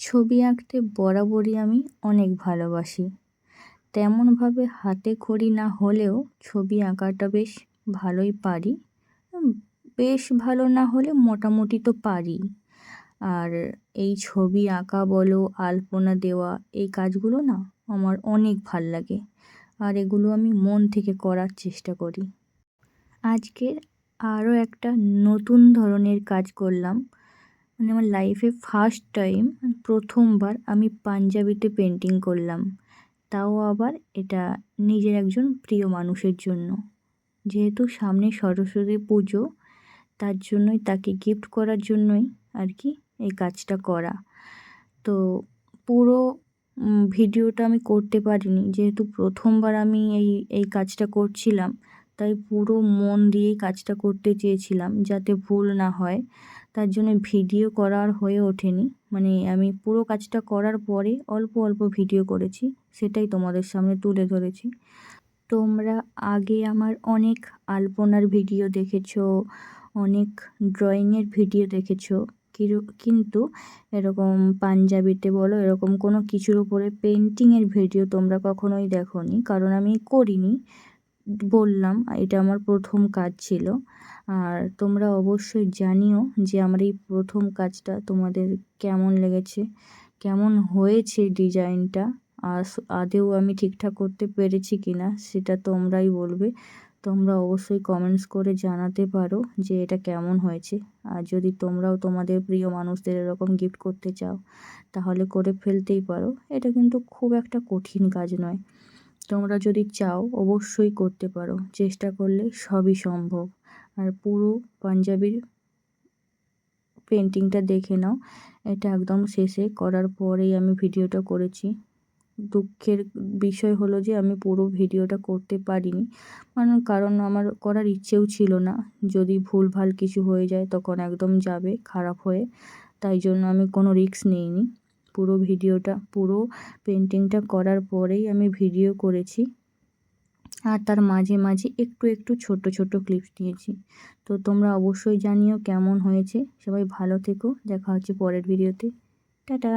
ছবি আঁকতে বরাবরই আমি অনেক ভালোবাসি। তেমনভাবে হাতে খড়ি না হলেও ছবি আঁকাটা বেশ ভালোই পারি। বেশ ভালো না হলে মোটামুটি তো পারি। আর এই ছবি আঁকা বলো, আলপনা দেওয়া, এই কাজগুলো না আমার অনেক ভালো লাগে। আর এগুলো আমি মন থেকে করার চেষ্টা করি। আজকে আরও একটা নতুন ধরনের কাজ করলাম। মানে আমার লাইফে ফার্স্ট টাইম প্রথমবার আমি পাঞ্জাবিতে পেন্টিং করলাম। তাও আবার এটা নিজের একজন প্রিয় মানুষের জন্য। যেহেতু সামনে সরস্বতী পুজো, তার জন্যই তাকে গিফট করার জন্যই আর কি এই কাজটা করা। তো পুরো ভিডিওটা আমি করতে পারিনি। যেহেতু প্রথমবার আমি এই এই কাজটা করছিলাম তাই পুরো মন দিয়েই কাজটা করতে চেয়েছিলাম যাতে ভুল না হয়। তার জন্য ভিডিও করার হয়ে ওঠেনি। মানে আমি পুরো কাজটা করার পরে অল্প অল্প ভিডিও করেছি, সেটাই তোমাদের সামনে তুলে ধরেছি। তোমরা আগে আমার অনেক আলপনার ভিডিও দেখেছ, অনেক ড্রয়িংয়ের ভিডিও দেখেছ কিন্তু এরকম পাঞ্জাবিতে বলো, এরকম কোনো কিছুর উপরে পেন্টিংয়ের ভিডিও তোমরা কখনোই দেখো কারণ আমি করিনি। বললাম, এটা আমার প্রথম কাজ ছিল। আর তোমরা অবশ্যই জানিও যে আমার এই প্রথম কাজটা তোমাদের কেমন লেগেছে, কেমন হয়েছে ডিজাইনটা, আর আদেও আমি ঠিকঠাক করতে পেরেছি কি না সেটা তোমরাই বলবে। তোমরা অবশ্যই কমেন্টস করে জানাতে পারো যে এটা কেমন হয়েছে। আর যদি তোমরাও তোমাদের প্রিয় মানুষদের এরকম গিফট করতে চাও, তাহলে করে ফেলতেই পারো। এটা কিন্তু খুব একটা কঠিন কাজ নয়। তোমরা যদি চাও, অবশ্যই করতে পারো। চেষ্টা করলে সবই সম্ভব। আর পুরো পাঞ্জাবির পেন্টিংটা দেখে নাও। এটা একদম শেষে করার পরেই আমি ভিডিওটা করেছি। দুঃখের বিষয় হলো যে, আমি পুরো ভিডিওটা করতে পারিনি। মানে কারণ আমার করার ইচ্ছেও ছিল না। যদি ভুলভাল কিছু হয়ে যায়, তখন একদম যাবে, খারাপ হয়ে। তাই জন্য আমি কোনো রিস্ক নিইনি। পুরো ভিডিওটা, পুরো পেন্টিংটা করার পরেই আমি ভিডিও করেছি। আর তার মাঝে মাঝে একটু একটু ছোট ছোট ক্লিপস নিয়েছি তো তোমরা অবশ্যই জানিও কেমন হয়েছে। সবাই ভালো থেকো। দেখা হচ্ছে পরের ভিডিওতে টাটা!